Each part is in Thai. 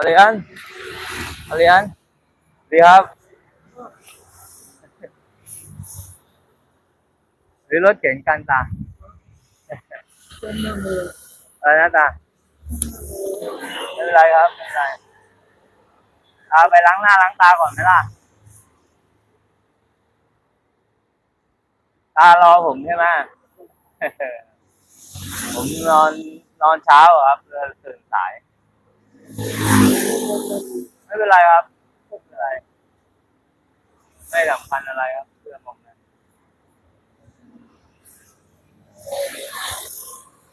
อาเรียนอาเรียนดีครับหรือรถเก๋งกันตาเป็นหน้ามือะไรนะตาไม่เป็นไรครับไม่เป็นไรเอาไปล้างหน้าล้างตาก่อนไหมล่ะตารอผมใช่ไหมผมนอนนอนเช้าครับเลยตื่นสาย ไม่เป็นไรครับไม่เป็นไรไม่สำคัญอะไรครับเรื่องผมนะ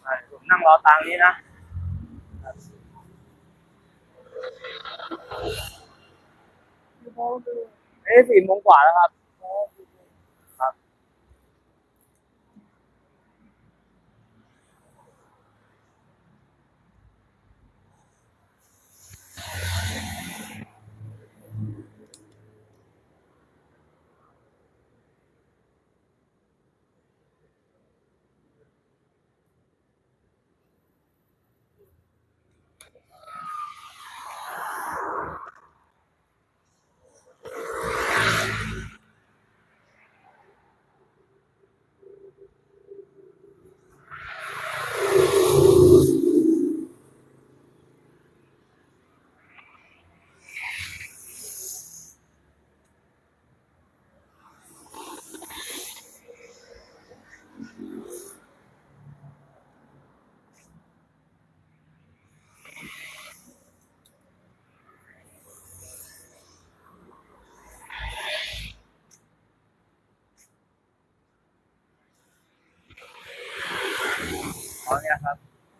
อะผมนั่งรอตังค์นี้นะที่เขาดูเอ้ยสี่โมงกว่าแล้วครับ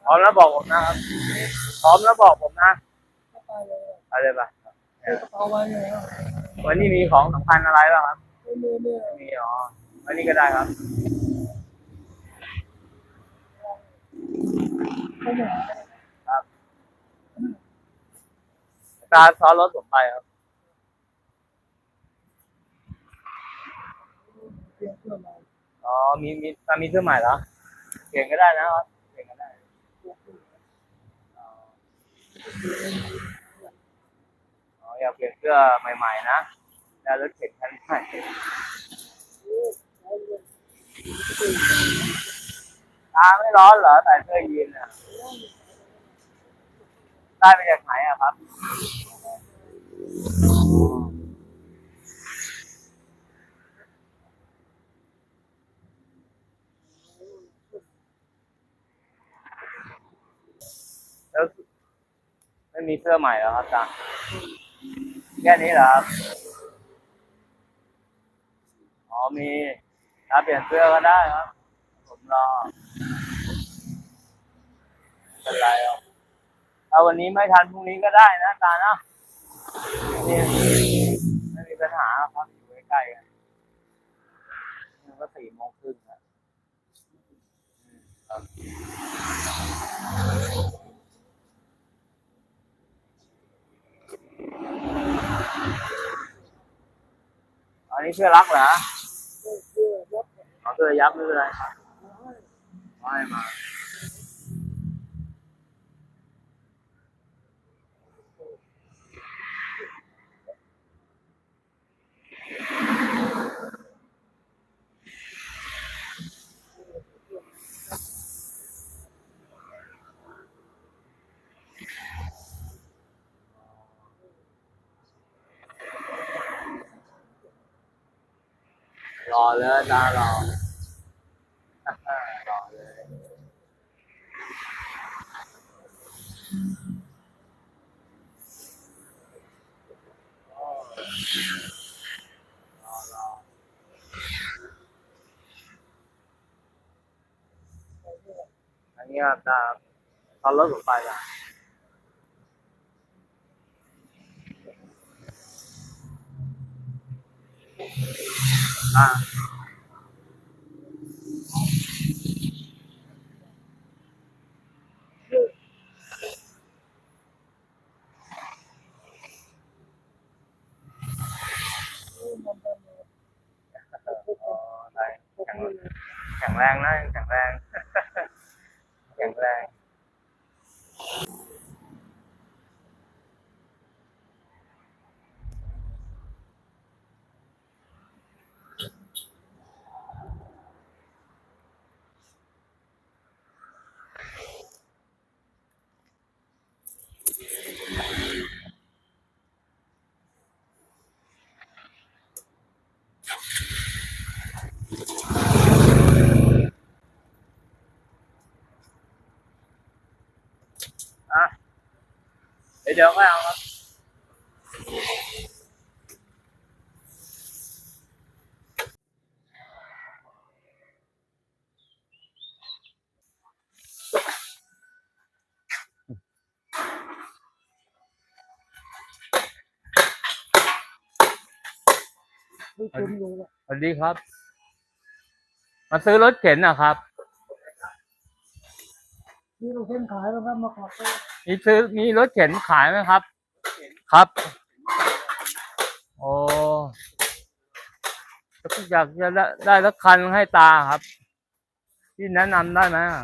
พร้อมแล้วบอกผมนะครับ พร้อมแล้วบอกผมนะเข้าไปเลยเอาเลยปะเก็บกระเป๋าไว้เลยครับวันนี้มีของสำคัญอะไรบ้างครับ ไม่มีเนี่ยมีอ๋อวันนี้ก็ได้ครับเขาหาครับตาซ้อนรถผมไปครับ เปลี่ยนเสื้อมาอ๋อ มีมีตามีเสื้อใหม่เหรอเก่งก็ได้นะครับเก่งก็ได้อ๋อ อยากเปลี่ยนเสื้อใหม่ๆนะ แล้วรถเข็นคันใหม่ตาไม่ร้อนเหรอใส่เสื้อยีนอะได้มาจากไหนอะครับ แล้วไมีเสื้อใหม่แล้วครับตาแค่นี้เหรอครับอ๋อมีถ้าเปลี่ยนเสื้อก็ได้ครับ ผมรอเป็นไรหรอกถ้าวันนี้ไม่ทันพรุ่งนี้ก็ได้นะตาเนาะนี่ไม่มีปัญหาครับ อยู่ใกล้ๆกันนี่ก็สี่โมงครึ่งแล้ อืมครับอันนี้เสื้อรักเหรอเสื้อยับเอาเสื้อยับไม่เป็นไรครับไม่มา อเลยตารอรอเลยอรออันนี้ครับตาตอนรถผมไปละ อ่า มันเป็น อ๋อได้แข็งแข็งแรงนะแข็งแรง แข็งแรง เดี๋ยวก็เอาครับไม่คุ้มเลยละสวัสดีครับ มาซื้อรถเข็นนะครับ นี่เราเส้นขายแล้วครับมาขอซื้อ มีซื้อมีรถเข็นขายไหมครับ ครับ โอ้อยากจะได้ได้สักคันให้ตาครับ ที่แนะนำได้ไหมอะ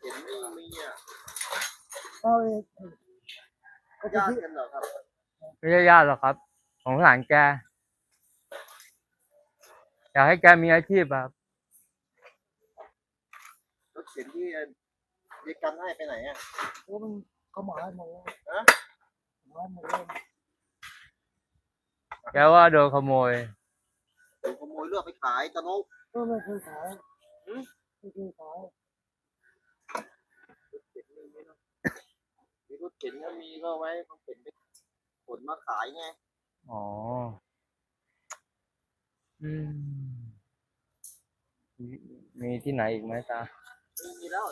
เห็นนี่มีอะเอาเองก็จะญาติที่กันเหรอครับไม่ใช่ญาติหรอกครับ ของหลานแก อยากให้แกมีอาชีพอะครับรถเข็นที่ เดียกันให้ไปไหนอะโอ้มันเขาหมายหมดแล้วฮะหมายหมดแล้วแกว่าโดนขโมยเดี๋ยวขโมยเลือกไปขายตะนุกก็ไม่เคยขายหืมไม่เคยขายมีรถเข็นก็มีก็ไว้เขาเข็นไปขนมาขายไงอ๋อ อืม มีมีที่ไหนอีกไหมตา มีมีแล้ว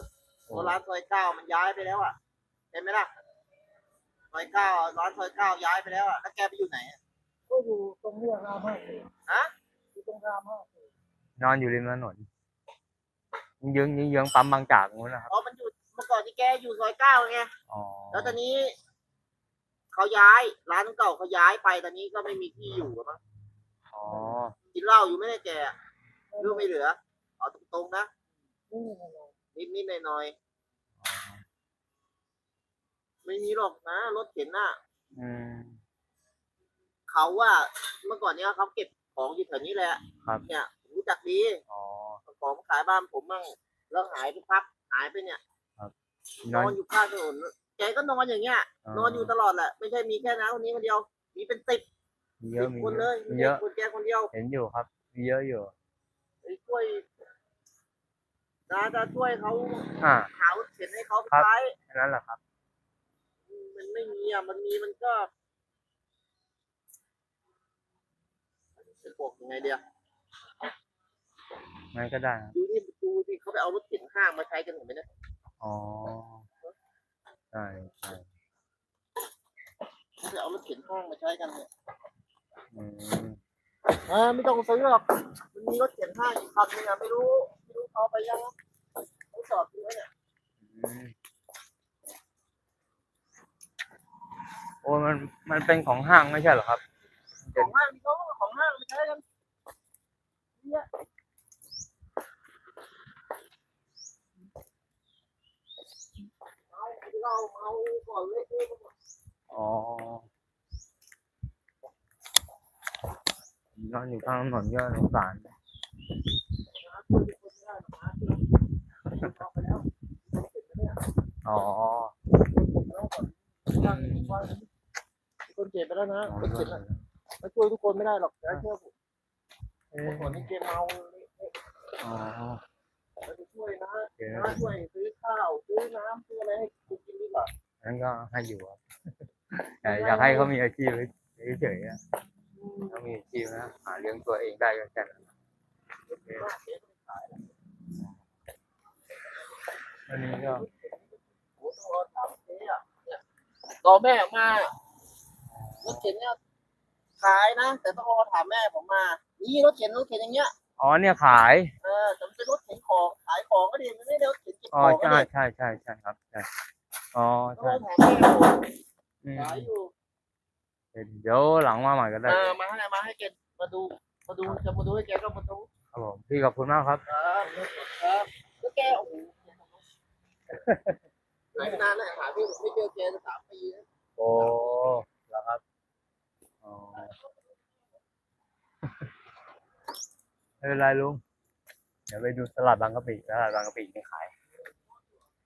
ตัวร้านซอยเก้ามันย้ายไปแล้วอะเห็นไหมล่ะซอยเก้าร้านซอยเก้าย้ายไปแล้วอะแล้วแกไปอยู่ไหนอะก็อยู่ตรงเนี้ยรามห้าสิบฮะอยู่ตรงรามห้าสิบนอนอยู่ริมถนนยิงยิงยิงปั๊มบางจากนู้นนะครับอ๋อมันอยู่เมื่อก่อนที่แกอยู่ซอยเก้าไงอ๋อแล้วตอนนี้เขาย้ายร้านเก่าเขาย้ายไปตอนนี้ก็ไม่มีที่อยู่แล้วมั้งอ๋อกินเหล้าอยู่ไม่ได้แกอะลูกไม่เหลือเอาตรงๆนะนี่ไงเรานิดๆหน่อยๆไม่มีหรอกนะ รถเข็นน่ะอืมเขาว่าเมื่อก่อนเนี้ยเขาเก็บของอยู่แถวนี้แหละ ครับเนี่ยผมรู้จักดีอ๋อของขายบ้านผมมั่งแล้วหายไปพักหายไปเนี่ยนนออนนอยู่ข้างถนนแกก็นอนอย่างเงี้ย นอนอยู่ตลอดแหละไม่ใช่มีแค่น้าคนนี้คนเดียว มีเป็นสิบมีเยสิอะบมีคนเยเลอะยมีเยอะคนแกคนเดียว เห็นอยู่ครับมีเยอะอยู่ไอ้ช่วย น้าจะช่วยเขาอ่าหารถเข็นให้เขาครับใช้แค่นั้นแหละครับ มันไม่มีอะมันมีมันก็จะบอกยังไงเดียวงั้นก็ได้ครับดูที่ดูที่เขาไปเอารถเข็นห้างมาใช้กันเห็นไหมเนี่ยอ๋อใช่ใช่เขาไปเอารถเข็นห้างมาใช้กันเนี่ยอืมเออไม่ต้องซื้อหรอกมันมีรถเข็นห้างอีกคันนึงอะไม่รู้ไม่รู้เขาไปยัง เขาจอดอยู่เนี่ยอืมโอ้มันมันเป็นของห้างไม่ใช่เหรอครับ ของห้างนี่เขาของห้างมาใช้กันเนี่ยเอาเราเอาก่อนเลยอ๋อนอนอยู่ข้างถนนก็สงสารอ๋ อคนเจ็บไปแล้วนะอ๋อคนเจ็บนะมาช่วยทุกคนไม่ได้หรอกแต่เชื่อผมเอ๊ะคนที่เกมเมาอ๋อเราช่วยนะนะช่วยซื้อข้าวซื้อน้ำซื้ออะไรให้กูกินดีกว่างั้นก็ให้อยู่ครับแต่อยากให้เขามีอาชีพเฉยๆอะเขามีอาชีพนะหาเลี้ยงตัวเองได้ก็แค่นั้น โอเคอันนี้ก็โอ้โหต้องรอถามเจ๊อะเนี่ยรอแม่มารถเข็นเนี่ยขายนะ แต่ต้องรอถามแม่ผมมา นี่รถเข็นรถเข็นอย่างเงี้ยอ๋อเนี่ยขายเออแต่มันเป็นรถเข็นของขายของก็ดีมันไม่ได้รถเข็นเก็บอ๋ขอองก็ใช่ดีใช่ใช่ใช่ครับใช่อ๋อต้องใช่รอถามแม่ผมอืมขายอยู่เดี๋ยวหลังมาใหม่ก็ได้เออมาให้มาให้แกมาดู มาดูจะมาดูให้แกก็มาดูครับผมพี่ขอบคุณมากครับ ครับครับแล้วแกโอ้โห หายไปนานแล้วหาพี่ผมไม่เจอเกจนสามปีแล้วโอ้แล้วครับอ๋อไม่เป็นไรลุง เดี๋ยวไปดูตลาดบางกะปิตลาดบางกะปิมีขาย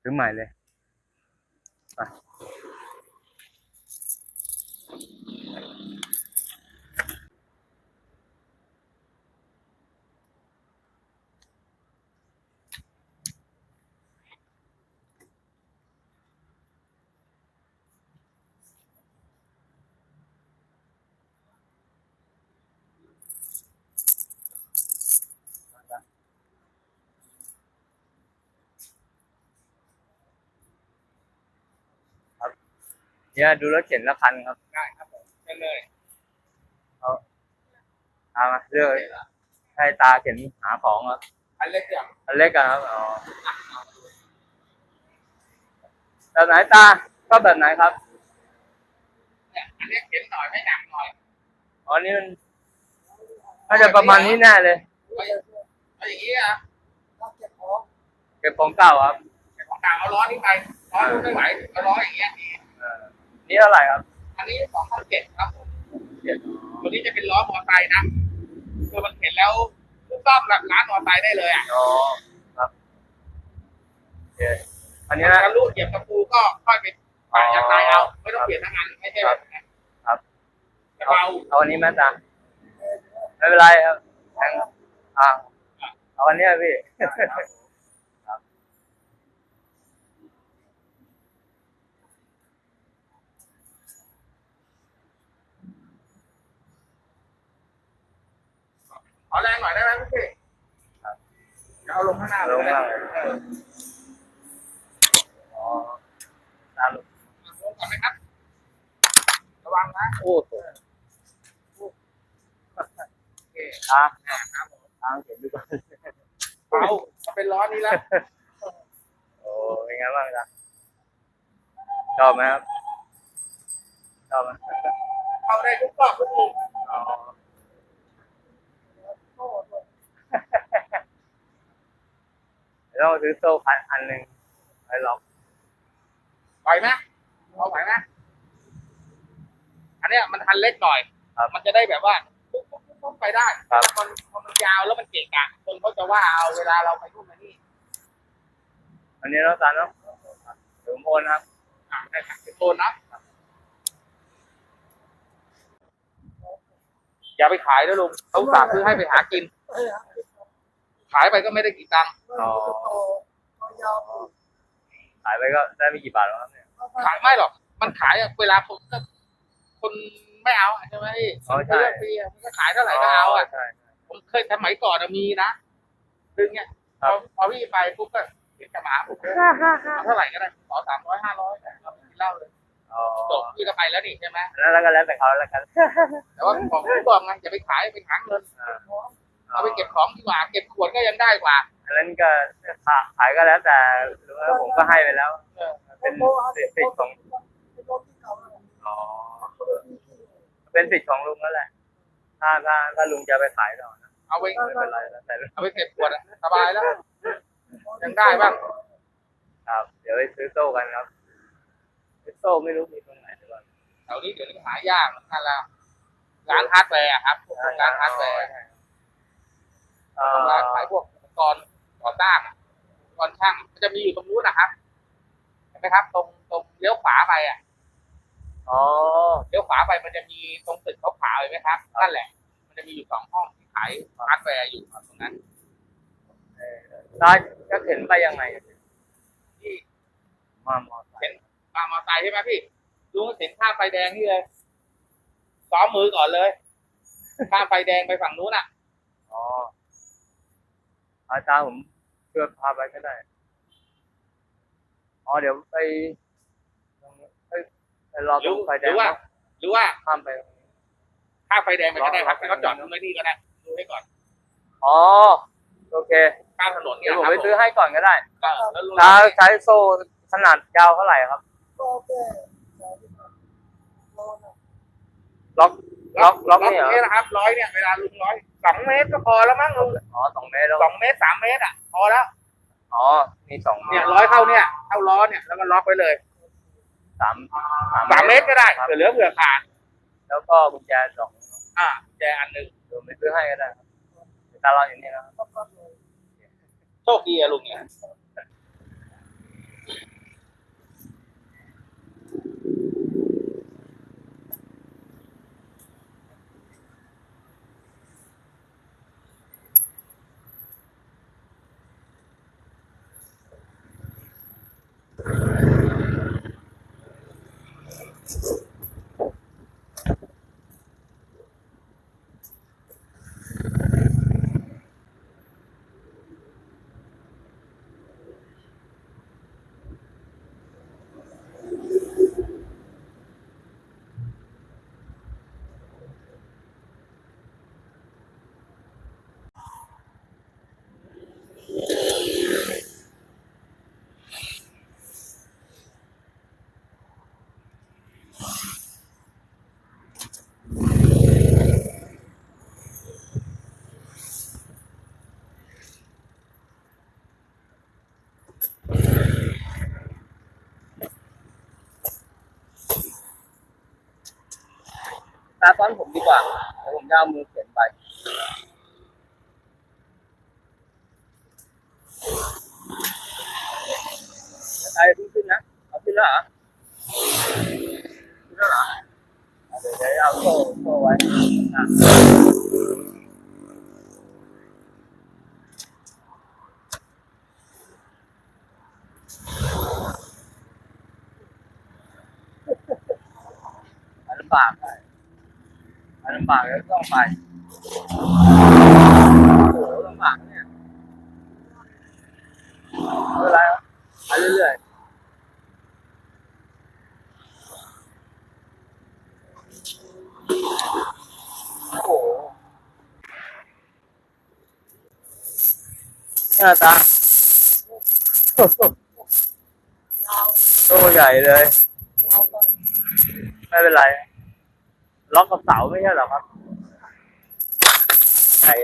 ซื้อใหม่เลย เนี่ยดูรถเข็นละคันครับได้ครับผมเชิญเลยตามมาเลือกให้ตาเข็นหาของครับอันเล็กอย่างอันเล็กกันครับอ๋อแบบไหนตาชอบแบบไหนครับเนี่ยอันเล็กเข็นหน่อยไม่หนักหน่อยอ๋อนี่มันน่าจะประมาณนี้แน่เลยเอาเอาอย่างนี้อะถ้าเก็บของเก็บของเก่าครับของต่างเอาล้อนี้ไปล้อนู้นไม่ไหวเอาล้ออย่างเงี้ยดีเออ นี่เท่าไหร่ครับอันนี้สองพันเจ็ดครับผมตัวนี้จะเป็นล้อมอไซค์นะคือมันเห็นแล้วรูปรอบหลักร้านมอไซค์ได้เลยอะอ๋อครับโอเคอันนี้นะถ้าลูกเหยียบตะปูก็ค่อยไปปะยางตายเอาไม่ต้องเปลี่ยนทั้งอันไม่ใช่แบบนั้นครับแต่เบาเอาอันนี้ไหมตาไม่เป็นไรครับแทงอ่าเอาอันเนี้ยพี่ ขอแรงหน่อยได้ไหมพี่จะเอาลงข้างหน้าลงล่างเลยเอออ๋อตามลงก่อนไหมครับ ระวังนะ โอ้โหโอเคอะอ่าครับผมทางเข็นดูก่อนเบามันเป็นล้อนี้แล้วโอ้เป็นไงบ้างจ๊ะชอบไหมครับชอบไหมเข้าได้ทุกรอบทุกมุมอ๋อ โซ่ด้วย เดี๋ยวต้องซื้อโซ่พันอันหนึ่งไปล็อกไหวไหมเอาไหวไหมอันเนี้ยมันทันเล็กหน่อย ครับมันจะได้แบบว่าปุ๊บปุ๊บปุ๊บปุ๊บไปได้ครับถ้ามันพอมันยาวแล้วมันเกะกะคนเขาจะว่าเอาเวลาเราไปนู่นไปนี่อันนี้เราตามเนาะถึงโอนครับ อ่าได้ครับเป็นโซนนะอย่าไปขายนะลุงเขาฝากซื้อให้ไปหากิน เอ้ย ขายไปก็ไม่ได้กี่ตังค์เมื่อมันจะโตโตยาวขายไปก็ได้ไม่กี่บาทแล้วครับเนี่ย ขายไม่หรอก มันขายอะเวลาคนก็คนไม่เอาอะใช่ไหมพี่อ๋อใช่ซื้อฟรีอะมันก็ขายเท่าไหร่ก็เอาอะ ใช่ผมเคยสมัยก่อนอะมีนะซึ่งเนี่ยครัพอบ พอพี่ไปปุ๊บก็กินกระหมาผมเอาเท่าไหร่ก็ได้ขอสามร้อยห้าร้อยเราไปกินเหล้าเลยอ๋อจบพี่ก็ไปแล้วนี่ใช่ไหมแล้วแล้วก็แล้วแต่เขาแล้วกันแต่ว่าของผมบอกไงอย่าไปขายไปหาเงิน อ่า เอาไปเก็บของดีกว่า เก็บขวดก็ยังได้กว่า อันนั้นก็ขายก็แล้วแต่หรือว่าผมก็ให้ไปแล้วเออเป็นสิทธิ์ของเป็นรถที่เก่าแล้วอ๋อเป็นสิทธิ์ของลุงนั่นแหละ ถ้าถ้าถ้าลุงจะไปขายต่อนะเอาไปไม่เป็นไรแล้วแต่ลุงเอาไปเก็บขวดอะสบายแล้วยังได้บ้างครับ เดี๋ยวไปซื้อโซ่กันครับซื้อโซ่ไม่รู้มีตรงไหนดีกว่าแถวนี้เดี๋ยวนี้หายากเหมือนกันแล้วร้านฮาร์ดแวร์อะครับพวกร้านฮาร์ดแวร์ เอ่อร้านขายพวกอุปกรณ์ก่อสร้างอะอุปกรณ์ช่างมันจะมีอยู่ตรงนู้นนะครับเห็นไหมครับ ตรงตรงเลี้ยวขวาไปอะอ๋อเลี้ยวขวาไปมันจะมีตรงตึกขาวๆเห็นไหมครับนั่นแหละ มันจะมีอยู่สองห้องที่ขายฮาร์ดแวร์อยู่ตรงนั้นตาจะเข็นไปยังไงที่มามอไซเห็นค์มามอไซค์ใช่ไหมพี่ลุงก็เห็นข้ามไฟแดงนี่เลยซ้อมมือก่อนเลย ข้ามไฟแดงไปฝั่งนู้นอะ อ๋อ อาจารย์ผมเชื่อพาไปก็ได้ อ๋อเดี๋ยวไปตรงนี้เอ้ยไปรอหตรืรองไฟแดหรืงอว่าเนอะหรือว่าข้ามไปตรงนี้ข้ามไฟแดงไปก็ได้ครับให้เขาจอดตรงนี้ก็ได้ดูให้ก่อน อ๋อ โอเคข้ามถนนเนี่เดี๋ยยวผมครับไปซื้อให้ก่อนก็ได้เออแล้วลุงตาใช้โซ่ขนาดยาวเท่าไหร่ครับก็แค่สายที่มันรอนะล็อกล็อกล็อกนี่เหรอนี่นะครับร้อยเนี่ยเวลาลุงร้อย สองเมตรก็พอแล้วมั้งลุงอ๋อสองเมตรแล้วสองเมตรสามเมตรอะพอแล้วอ๋อมีสองเนี่ยร้อยเข้าเนี่ยเข้าล้อเนี่ยแล้วก็ล็อกไว้เลยสามสามเมตรก็ได้ครับเผื่อเหลือเผื่อขาดแล้วก็กุญแจสองอ่าแจอันหนึ่งเดี๋ยวไปซื้อให้ก็ได้ครับตาเราอยู่นี่นะครับก็ปั๊บเลยโชคดีอะลุงเนี่ย ซ้อนผมดีกว่าเดี๋ยวผมจะเอามือเขียนไปไอ้ขึ้นขึ้นนะเอาขึ้นแล้วเหรอขึ้นแล้วเหรอเอาเดี๋ยวเดี๋ยวเอาโซ่โซ่ไว้อะอันลำบากไปอันลำบากแล้วต้องไปโอ้โหลำบากเนี่ยไม่เป็นไรครับไปเรื่อยๆโอ้โหเนี่ยตาตัวใหญ่เลย ไม่เป็นไร ล็อกกับเสาไม่ใช่หรอครับ ใส่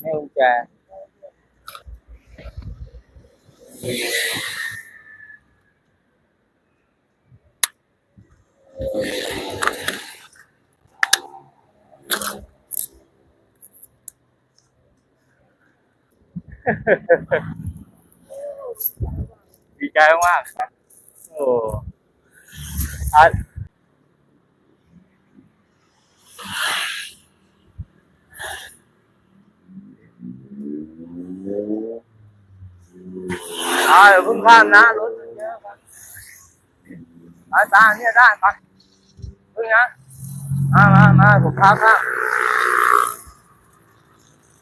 ไม่กุญแจดีใอ่าเดี๋ยวเพิ่งข้ามนะรถมันเยอะครับไปตาเนี่ยได้ไปเพิ่งนะมามามาผมข้ามข้าม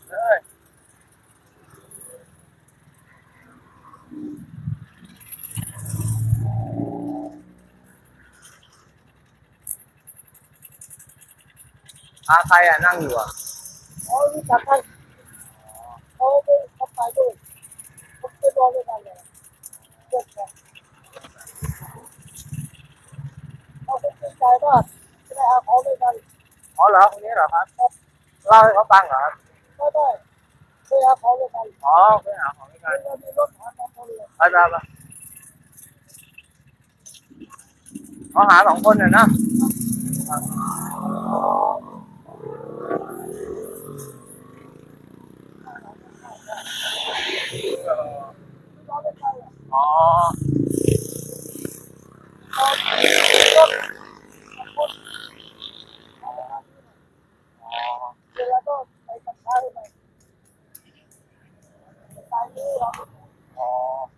เลยอาใครอะนั่งอยู่อะเขารู้จักกันเขาไปเขาไปด้วย อด้วยกันเลยเด็กเนี่ยเขาเป็นใจว่าจะได้เอาเขาด้วยกันอ๋อเหรอคนนี้เหรอครับเล่าให้เขาฟังเหรอครับก็ได้ได้เอาเขาด้วยกันอ๋อไปหาของด้วยกันแล้วมีรถหาของเขาเลยอาจารย์ปะเขาหาสองคนเนี่ยนะ อ๋ออ๋อ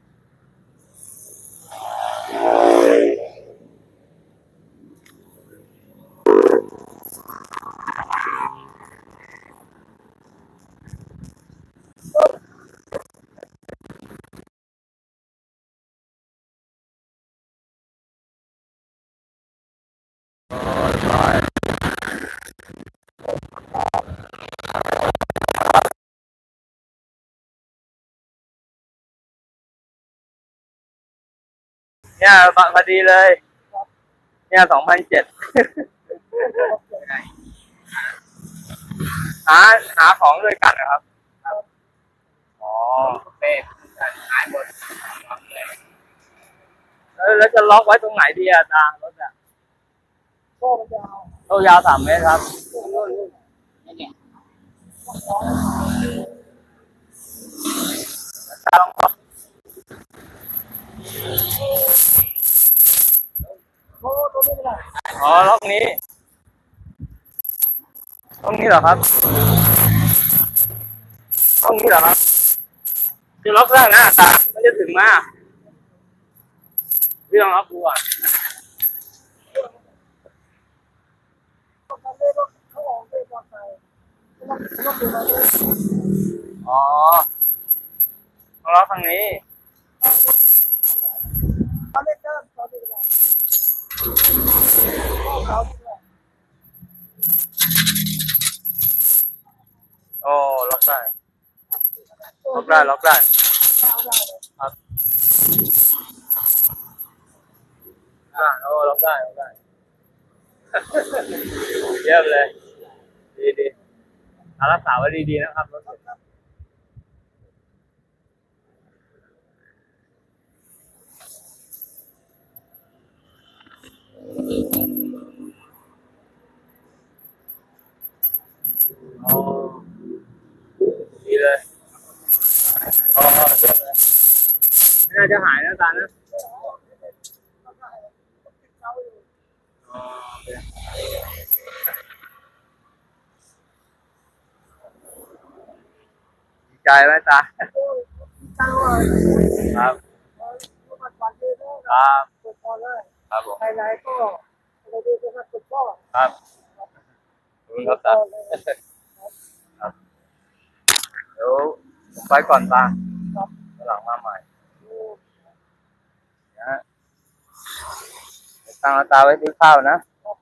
เวลาก็ไปกับเขาไปไปนี่เราอ๋อเนี่ยบัพอดีเลย เนี่ยสองพันเจ็ดหาหาของด้วยกันนะครับ อ๋อเป้หายหมดแล้วแล้วจะล็อกไว้ตรงไหนดีอะตารถอะก็มันจะเอาโตยาวสามเมตรครับนี่เนี่ยตาลอง อ๋อล็อกนี้ห้องนี้เหรอครับห้องนี้เหรอครับคือล็อกได้นะตาไม่ได้ถึงมากเรื่องล็อกกูอะอ๋อล็อกทางนี้ โอ้ล็อกได้ล็อกได้ล็อกได้ครับอ่าโอ้ล็อกได้ล็อกได้เยี่ยมเลย ดีดีอารักษาไว้ดีๆนะครับรถครับ อ๋อดีเลยอ๋อเยี่ยมเลยไม่น่าจะหายนะตานะอ๋อโอเคดีใจไหมตาครับครับ ครับผมไหนๆก็เราดูกันสุดพ่อครับขอบคุณครับตาครับเดี๋ยวผมไปก่อนตาครับวันหลังมาใหม่นะฮะเดี๋ยวตั้งตาไว้ซื้อข้าวนะ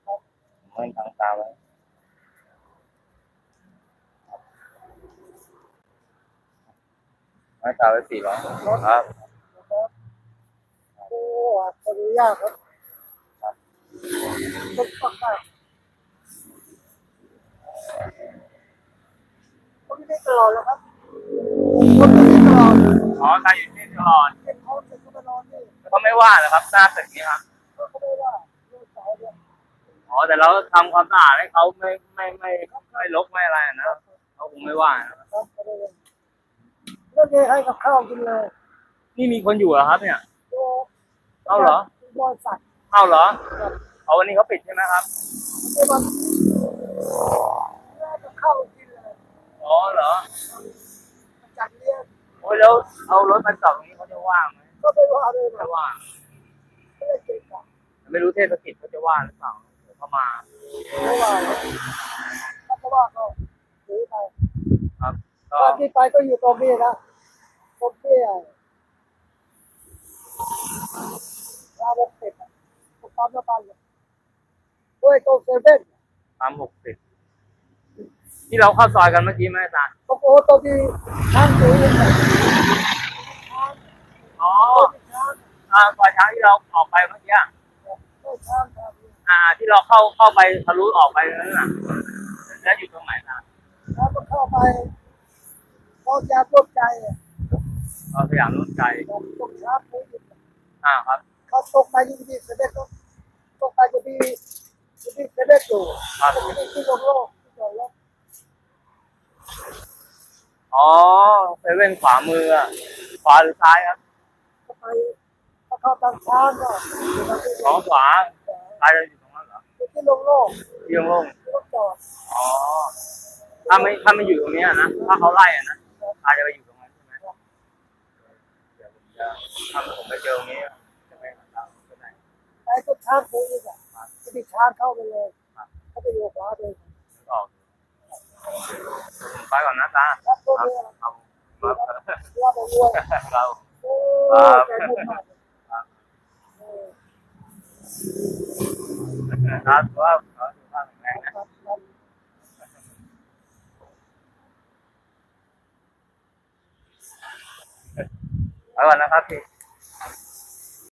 ผมให้ตังตาไว้ให้ตาไว้สี่ร้อยครับโอ้ขออนุญาตครับสุดมา กผมไม่ได้ตลอดแล้วครับผมไม่ได้ตลอดอ๋อตายอยู่ที่ตลอดเป็นเขาจะมานอนนี่เขาไม่ว่าเหรอครับหน้าตึกนี้ครับเขาไม่ว่าเรื่องสายเนี่ยอ๋อแต่เราทำความสะอาดให้เขาไม่ไม่ไม่ไม่ลกไม่อะไรนะเขาคงไม่ว่านะครับครับเขาไม่ว่าเรื่องนี้ให้กับข้าวกินเลย นี่มีคนอยู่เหรอครับ เนี่ยโอ้เอาเหรอ บริษัทเอาเหรอ เอาวันนี้เขาปิดใช่ไหมครับไม่มันให้กับข้าวกินเลยอ๋อเหรอจัดเลี้ยงโอ้ยแล้วเอารถมาจอดตรงนี้เขาจะว่างไหมก็ไม่ว่าเลยไม่นะว่างไม่ได้เก่งอะไม่รู้เทศกิจเขาจะว่างหรือเปล่าเดี๋ยวเขามาไม่ว่าเลยถ้าเขาว่าก็ถือไปครับก็ตอนที่ไปก็อยู่ตรงนี้นะตรงที่ลาบกติดอะตรงปั๊มน้ำมันเลยด้ วยตรงเซเว่นตามหกสิบที่เราเข้าซอยกันเมื่อกี้ไหมอาจารย์ตรงโอ้ตรงที่ช้างถือเนี่ยช้างอ๋อช้างอ่าซอยช้างที่เราออกไปเมื่อกี้ไม่ช้างครับอ่า ที่เราเข้าเข้าไปทะลุออกไปนั่นน่ะแล้วอยู่ตรงไหนนะแล้วก็เข้าไปพอจะร่วมใจอะเราสยามรุ่นไกลตรงตรงช้างถืออยู่อ่าครับเขาตกไปอยู่ที่เซเว่นตกไปจะมี จะมีเซเว่นอยู่ครับจะมีที่โลโก้ที่จอดรถอ๋อเซเว่นขวามืออะขวาหรือซ้ายครับเข้าไปถ้าเข้าทางช้างก็อยู่ทางที่อ๋อขวาซ้ายจะอยู่ตรงนั้นเหรอที่โลโก้ที่โล่งที่รถจอดๆอ๋อถ้าไม่ถ้าไม่อยู่ตรงเนี้ยนะถ้าเขาไล่อะนะอาจจะไปอยู่ตรงนั้นใช่ไหมเดี๋ยวผมจะถ้าผมไปเจอตรงนี้จะไปหาทางไปไหนไอ้ตัวช้างถืออีกอะ จะมีช้างเข้าไปเลยเขาไปอยู่ขวาเลยนึกออกผมไปก่อนนะตาครับตัวครับนี้ครับครับเราไปรวยเราโอ้ใจบุญมากเออครับว่าเขาสุขภาพแข็งแรงนะครับครับไปก่อนนะครับพี่